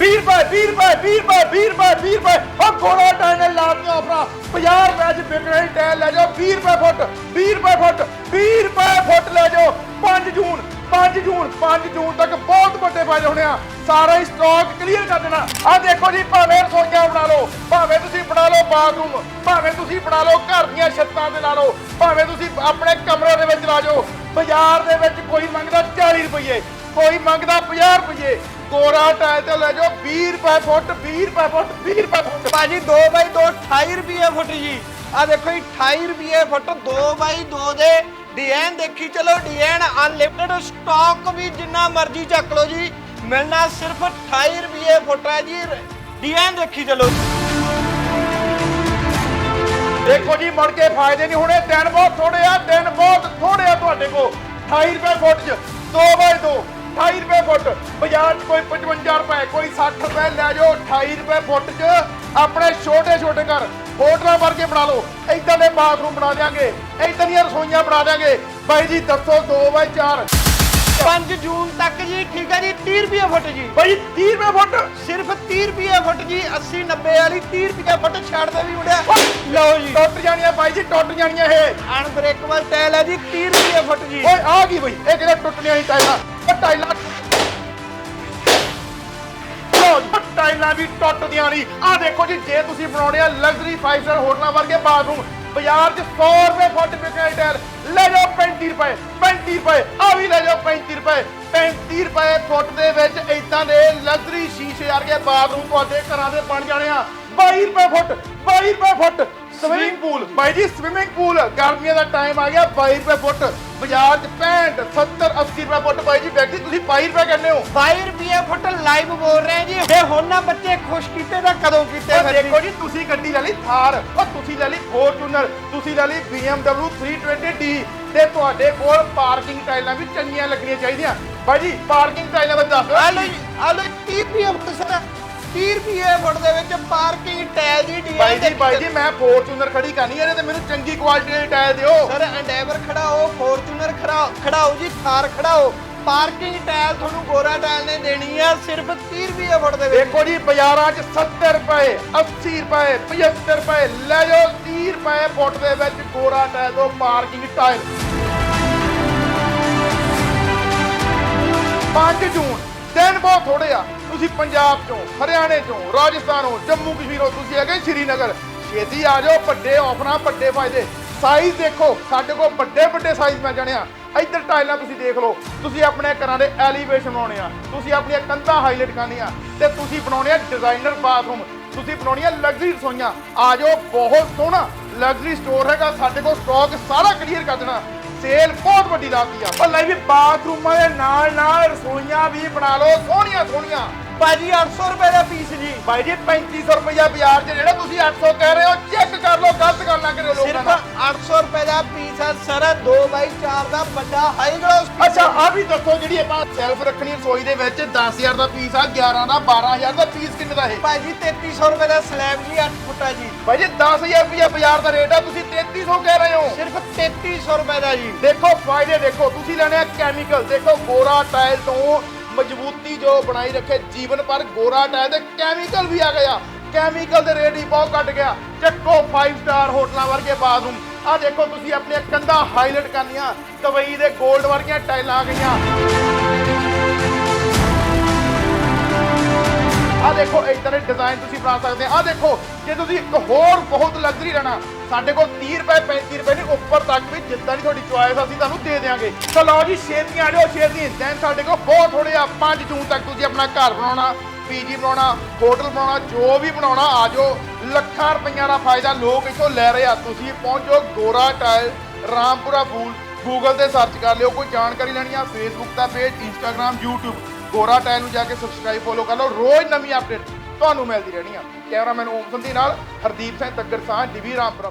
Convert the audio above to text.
20 ਰੁਪਏ 20 ਰੁਪਏ 20 ਰੁਪਏ 20 ਰੁਪਏ 20 ਰੁਪਏ। ਉਹ ਗੋਲਾ ਟਾਈਨ ਲਾਤੀਆਂ ਆਫਰਾਂ 50 ਰੁਪਏ ਚ ਵਿਕ ਰਹੀ ਟਾਇਲ ਲੈ ਜਾਓ 20 ਰੁਪਏ ਫੁੱਟ 20 ਰੁਪਏ ਫੁੱਟ 20 ਰੁਪਏ ਫੁੱਟ ਲੈ ਜਾਓ। 5 ਜੂਨ 5 ਜੂਨ 5 ਜੂਨ ਤੱਕ ਬਹੁਤ ਵੱਡੇ ਫਾਇਦੇ ਹੋਣੇ ਆ। ਸਾਰਾ ਹੀ ਸਟਾਕ ਕਲੀਅਰ ਕਰ ਦੇਣਾ। ਆ ਦੇਖੋ ਜੀ, ਭਾਵੇਂ ਰਸੋਈਆਂ ਬਣਾ ਲਓ, ਭਾਵੇਂ ਤੁਸੀਂ ਬਣਾ ਲਓ ਬਾਥਰੂਮ ਭਾਵੇਂ ਤੁਸੀਂ ਬਣਾ ਲਓ ਘਰ ਦੀਆਂ ਛੱਤਾਂ ਤੇ ਲਾ ਲਓ, ਭਾਵੇਂ ਤੁਸੀਂ ਆਪਣੇ ਕਮਰੇ ਦੇ ਵਿੱਚ ਲਾ ਜਾਓ। ਬਾਜ਼ਾਰ ਦੇ ਵਿੱਚ ਕੋਈ ਮੰਗਦਾ 40 ਰੁਪਏ ਕੋਈ ਮੰਗਦਾ 50 ਰੁਪਏ ਗੋਰਾ ਟਾਇਲ ਲੈ ਜਾਓ 20 ਰੁਪਏ ਫੁੱਟ 20 ਰੁਪਏ ਫੁੱਟ 20 ਰੁਪਏ ਫੁੱਟ। ਭਾਜੀ 2 ਬਾਈ 2 28 ਰੁਪਏ ਫੁੱਟ ਜੀ। ਆ ਦੇਖੋ ਜੀ 28 ਰੁਪਏ ਫੁੱਟ 2 ਬਾਈ 2 ਦੇ। ਡਿਜ਼ਾਈਨ ਦੇਖੀ ਚਲੋ ਡਿਜ਼ਾਈਨ ਅਨਲਿਮਿਟਡ ਸਟਾਕ ਵੀ ਜਿੰਨਾ ਮਰਜ਼ੀ ਚੱਕ ਲਓ ਜੀ। ਮਿਲਣਾ ਸਿਰਫ 28 ਰੁਪਏ ਫੁੱਟ ਹੈ ਜੀ। ਡਿਜ਼ਾਈਨ ਦੇਖੀ ਚਲੋ। ਦੇਖੋ ਜੀ ਮੁੜ ਕੇ ਫਾਇਦੇ ਨਹੀਂ ਹੋਣੇ। ਦਿਨ ਬਹੁਤ ਥੋੜੇ ਆ ਦਿਨ ਬਹੁਤ ਥੋੜੇ ਆ ਤੁਹਾਡੇ ਕੋਲ। 28 ਰੁਪਏ ਫੁੱਟ 'ਚ 2 ਬਾਈ 2 28 ਰੁਪਏ ਫੁੱਟ ਬਾਜ਼ਾਰ 'ਚ ਕੋਈ 55 ਰੁਪਏ ਕੋਈ 60 ਰੁਪਏ ਲੈ ਜਾਓ 28 ਰੁਪਏ ਫੁੱਟ 'ਚ। ਆਪਣੇ ਛੋਟੇ ਛੋਟੇ ਘਰ ਹੋਟਲਾਂ ਵਰਗੇ ਬਣਾ ਲਓ। ਇਦਾਂ ਦੇ ਬਾਥਰੂਮ ਬਣਾ ਦਿਆਂਗੇ ਇਦਾਂ ਦੀਆਂ ਰਸੋਈਆਂ ਬਣਾ ਦਿਆਂਗੇ। ਬਾਈ ਜੀ ਦੱਸੋ 2 ਬਾਈ 4 5 ਜੂਨ ਤੱਕ ਜੀ ਠੀਕ ਹੈ ਜੀ 30 ਰੁਪਏ ਫੁੱਟ ਜੀ। ਬਾਈ 30 ਰੁਪਏ ਫੁੱਟ। ਸਿਰਫ 30 ਰੁਪਏ ਫੁੱਟ ਜੀ 80 90 ਵਾਲੀ 30 ਰੁਪਏ ਫੁੱਟ ਛੱਡ ਦੇ ਵੀ ਮੁੰਡਿਆ। ਲਓ ਜੀ। ਟੁੱਟ ਜਾਣੀਆਂ ਬਾਈ ਜੀ ਟੁੱਟ ਜਾਣੀਆਂ ਇਹ। ਅਨਬ੍ਰੇਕੇਬਲ ਟਾਇਲ ਹੈ ਜੀ 30 ਰੁਪਏ ਫੁੱਟ ਜੀ। ਓਏ ਆ ਗਈ ਬਈ ਇਹ ਕਿਹੜੇ ਟੁੱਟਣੀਆਂ ਸੀ ਟਾਈਲਾਂ ਉਹ ਟਾਈਲਾਂ ਲਓ ਜੀ, ਟਾਈਲਾਂ ਵੀ ਟੁੱਟਦੀਆਂ ਨਹੀਂ। ਆ ਦੇਖੋ ਜੀ ਜੇ ਤੁਸੀਂ ਬਣਾਉਣੇ ਆ ਲਗਜ਼ਰੀ 5 ਸਟਾਰ ਹੋਟਲਾਂ ਵਰਗੇ ਬਾਥਰੂਮ ਬਾਜ਼ਾਰ 'ਚ 100 ਰੁਪਏ ਫੁੱਟ ਵਿਕਣੇ ਟਾਇਲ ਲੈ ਜਾਓ 35 ਰੁਪਏ 35 ਰੁਪਏ ਆ ਵੀ ਲੈ ਜਾਓ 35 ਰੁਪਏ। 35 ਰੁਪਏ ਫੁੱਟ ਦੇ ਵਿੱਚ ਇਦਾਂ ਦੇ ਲਗਜ਼ਰੀ ਸ਼ੀਸ਼ੇ ਵਰਗੇ ਬਾਥਰੂਮ ਤੁਹਾਡੇ ਘਰਾਂ ਦੇ ਬਣ ਜਾਣੇ ਆ। 22 ਰੁਪਏ ਫੁੱਟ 22 ਰੁਪਏ ਫੁੱਟ। ਸਵਿਮਿੰਗ ਪੂਲ ਬਾਈ ਜੀ ਸਵਿਮਿੰਗ ਪੂਲ ਗਰਮੀਆਂ ਦਾ ਟਾਈਮ ਆ ਗਿਆ 22 ਰੁਪਏ ਫੁੱਟ। ਬਾਜ਼ਾਰ 'ਚ 65 70 80 ਰੁਪਏ ਫੁੱਟ ਬਾਈ ਜੀ ਵਿਕਦੀ ਤੁਸੀਂ 22 ਰੁਪਏ ਕਹਿੰਦੇ ਹੋ। 22 ਰੁਪਏ ਫੁੱਟ ਲਾਈਵ ਬੋਲ ਰਹੇ ਜੀ। ਜੇ ਹੁਣ ਨਾ ਬੱਚੇ ਖੁਸ਼ ਕੀਤੇ ਤਾਂ ਕਦੋਂ ਕੀਤੇ ਫਿਰ ਦੇਖੋ ਜੀ ਤੁਸੀਂ ਗੱਡੀ ਲੈ ਲਈ ਥਾਰ ਉਹ ਤੁਸੀਂ ਲੈ ਲਈ ਫੋਰਚੂਨਰ ਤੁਸੀਂ ਲੈ ਲਈ BMW 320d ਤੇ ਤੁਹਾਡੇ ਕੋਲ ਪਾਰਕਿੰਗ ਟਾਈਲਾਂ ਵੀ ਚੰਗੀਆਂ ਲੱਗਣੀਆਂ ਚਾਹੀਦੀਆਂ। ਬਾਈ ਜੀ ਪਾਰਕਿੰਗ ਟਾਈਲਾਂ ਬਾਰੇ ਦੱਸ ਆ ਦਿਓ ਲਓ ਜੀ ਆ ਲਓ ਜੀ, 30 ਰੁਪਏ ਫੁੱਟ ਸਰ। 30 ਰੁਪਏ ਫੁੱਟ ਦੇ ਵਿੱਚ ਪਾਰਕਿੰਗ ਟਾਇਲ ਦੀ ਬਾਈ ਡੀਐਲ ਜੀ ਬਾਈ ਜੀ ਮੈਂ ਫੋਰਚੂਨਰ ਖੜੀ ਕਰਨੀ ਹੈ ਤੇ ਮੈਨੂੰ ਚੰਗੀ ਕੁਆਲਿਟੀ ਦੀ ਟਾਇਲ ਦਿਓ। ਸਰ ਐਂਡੇਵਰ ਖੜਾਓ ਫੋਰਚੂਨਰ ਖੜਾ ਖੜਾਓ ਜੀ ਥਾਰ ਖੜਾਓ। ਪਾਰਕਿੰਗ ਟਾਇਲ ਤੁਹਾਨੂੰ ਗੋਰਾ ਟਾਇਲ ਨੇ ਦੇਣੀ ਆ ਸਿਰਫ 30 ਰੁਪਏ ਫੁੱਟ ਦੇ ਵਿੱਚ। ਦੇਖੋ ਜੀ ਬਾਜ਼ਾਰਾਂ 'ਚ 70 ਰੁਪਏ 80 ਰੁਪਏ 75 ਰੁਪਏ ਲੈ ਜਾਓ 30 ਰੁਪਏ ਫੁੱਟ ਦੇ ਵਿੱਚ ਗੋਰਾ ਟਾਇਲ ਤੋਂ ਪਾਰਕਿੰਗ ਟਾਇਲ। 5 ਜੂਨ ਦਿਨ ਬਹੁਤ ਥੋੜੇ ਆ। ਤੁਸੀਂ ਪੰਜਾਬ ਚੋਂ, ਹਰਿਆਣੇ ਚੋਂ, ਰਾਜਸਥਾਨੋਂ ਜੰਮੂ ਕਸ਼ਮੀਰੋਂ ਤੁਸੀਂ ਹੈਗੇ ਸ਼੍ਰੀਨਗਰ। ਛੇਤੀ ਆ ਜਾਓ, ਵੱਡੇ ਆਫਰਾਂ ਵੱਡੇ ਫਾਇਦੇ। ਸਾਈਜ਼ ਦੇਖੋ, ਸਾਡੇ ਕੋਲ ਵੱਡੇ ਵੱਡੇ ਸਾਈਜ਼ ਮਿਲ ਜਾਣੇ ਆ ਇੱਧਰ ਟਾਈਲਾਂ ਤੁਸੀਂ ਦੇਖ ਲਓ, ਤੁਸੀਂ ਆਪਣੇ ਘਰਾਂ ਦੇ ਐਲੀਵੇਸ਼ਨ ਬਣਾਉਣੇ ਆ। ਤੁਸੀਂ ਆਪਣੀਆਂ ਕੰਧਾਂ ਹਾਈਲਾਈਟ ਕਰਨੀਆਂ ਤੇ ਤੁਸੀਂ ਬਣਾਉਣੇ ਆ ਡਿਜ਼ਾਈਨਰ ਬਾਥਰੂਮ ਤੁਸੀਂ ਬਣਾਉਣੀਆਂ ਲਗਜ਼ਰੀ ਰਸੋਈਆਂ। ਆ ਜਾਓ, ਬਹੁਤ ਸੋਹਣਾ ਲਗਜ਼ਰੀ ਸਟੋਰ ਹੈਗਾ, ਸਾਡੇ ਕੋਲ ਸਟਾਕ ਸਾਰਾ ਕਲੀਅਰ ਕਰ ਦੇਣਾ। ਸੇਲ ਬਹੁਤ ਵੱਡੀ ਲਾਤੀ ਆ। ਉਹ ਲੈ ਵੀ ਬਾਥਰੂਮਾਂ ਦੇ ਨਾਲ ਨਾਲ ਰਸੋਈਆਂ ਵੀ ਬਣਾ ਲਓ, ਸੋਹਣੀਆਂ ਸੋਹਣੀਆਂ। ਭਾਜੀ 800 ਰੁਪਏ ਦਾ ਪੀਸ ਜੀ। ਭਾਈ ਜੀ 3500 ਰੁਪਇਆ ਬਾਜ਼ਾਰ 'ਚ ਜਿਹੜਾ ਤੁਸੀਂ 800 ਕਹਿ ਰਹੇ ਹੋ ਚੈੱਕ ਲਓ ਗਲਤ ਗੱਲ ਕਰਿਓ ਲੋਕਾਂ ਸਿਰਫ ਨਾਲ 800 ਰੁਪਏ ਦਾ ਪੀਸ ਹੈ ਸਰ 2 ਬਾਈ 4 ਦਾ ਵੱਡਾ ਹਾਈ ਗਲੋਸ ਅੱਛਾ ਆ। ਵੀ ਦੱਸੋ ਜਿਹੜੀ ਆਪਾਂ ਸੈਲਫ ਰੱਖਣੀ ਰਸੋਈ ਦੇ ਵਿੱਚ 10000 ਦਾ ਪੀਸ ਆ 11 ਦਾ 12000 ਦਾ ਪੀਸ ਕਿੰਨੇ ਦਾ ਇਹ? ਭਾਜੀ 3300 ਰੁਪਏ ਦਾ ਸਲੈਬ ਜੀ 8 ਫੁੱਟਾ ਜੀ। ਬਾਈ ਜੀ 10000 ਰੁਪਇਆ ਬਾਜ਼ਾਰ ਦਾ ਰੇਟ ਆ ਤੁਸੀਂ 3300 ਕਹਿ ਰਹੇ ਹੋ। ਸਿਰਫ 3300 ਰੁਪਏ ਦਾ ਜੀ। ਦੇਖੋ ਫਾਇਦੇ ਦੇਖੋ ਤੁਸੀਂ ਲੈਣੇ ਆ ਕੈਮੀਕਲ ਦੇਖੋ ਗੋਰਾ ਟਾਇਲ ਤੋਂ ਮਜ਼ਬੂਤੀ ਜੋ ਬਣਾਈ ਰੱਖੇ ਜੀਵਨ ਪਰ ਗੋਰਾ ਟਾਇਲ ਦੇ ਕੈਮੀਕਲ ਵੀ ਆ ਗਿਆ। ਕੈਮੀਕਲ ਦੇ ਰੇਟ ਹੀ ਬਹੁਤ ਘਟ ਗਿਆ। ਚੱਕੋ 5 ਸਟਾਰ ਹੋਟਲਾਂ ਵਰਗੇ ਬਾਥਰੂਮ। ਆ ਦੇਖੋ ਤੁਸੀਂ ਆਪਣੀਆਂ ਕੰਧਾਂ ਹਾਈਲਾਈਟ ਕਰਨੀਆਂ ਦੁਬਈ ਦੇ 골ਡ ਵਰਗੀਆਂ ਟਾਈਲਾਂ ਆ ਗਈਆਂ। ਆ ਦੇਖੋ ਇਦਾਂ ਦੇ ਡਿਜ਼ਾਈਨ ਤੁਸੀਂ ਬਣਾ ਸਕਦੇ ਆ। ਆ ਦੇਖੋ, ਜੇ ਤੁਸੀਂ ਇੱਕ ਹੋਰ ਬਹੁਤ ਲਗਜ਼ਰੀ ਰਹਿਣਾ ਸਾਡੇ ਕੋਲ 30 ਰੁਪਏ 35 ਰੁਪਏ ਦੇ ਉੱਪਰ ਤੱਕ ਵੀ ਜਿੱਦਾਂ ਦੀ ਤੁਹਾਡੀ ਚੁਆਇਸ ਅਸੀਂ ਤੁਹਾਨੂੰ ਦੇ ਦੇਵਾਂਗੇ ਤਾਂ ਲਓ ਜੀ ਛੇਤੀ ਆ ਜਾਓ ਛੇਤੀ ਦੈਨ ਸਾਡੇ ਕੋਲ ਬਹੁਤ ਥੋੜੇ ਆ। 5 ਜੂਨ ਤੱਕ ਤੁਸੀਂ ਆਪਣਾ ਘਰ ਬਣਾਉਣਾ। ਪੀਜੀ ਬਣਾਉਣਾ ਹੋਟਲ ਬਣਾਉਣਾ, ਜੋ ਵੀ ਬਣਾਉਣਾ, ਆ ਲੱਖਾਂ ਰੁਪਈਆਂ ਦਾ ਫਾਇਦਾ ਲੋਕ ਇੱਥੋਂ ਲੈ ਰਹੇ ਆ। ਤੁਸੀਂ ਪਹੁੰਚੋ ਗੋਰਾ ਟਾਇਲ, ਰਾਮਪੁਰਾ ਫੂਲ ਗੂਗਲ ਤੇ ਸਰਚ ਕਰ ਲਿਓ, ਕੋਈ ਜਾਣਕਾਰੀ ਲੈਣੀ ਆ ਫੇਸਬੁੱਕ ਦਾ page Instagram YouTube Gora tile ਨੂੰ ਜਾ ਕੇ ਸਬਸਕ੍ਰਾਈਬ ਫੋਲੋ ਕਰ ਲਓ। ਰੋਜ਼ ਨਵੀਂ ਅਪਡੇਟ ਤੁਹਾਨੂੰ ਮਿਲਦੀ ਰਹਿਣੀ ਆ। ਕੈਮਰਾਮੈਨ ਓਮ ਸੰਧੀ ਨਾਲ ਹਰਦੀਪ ਸਿੰਘ ਤੱਗਰ ਸਾਹ ਡਿਵੀ ਰਾਮਪੁਰਾ।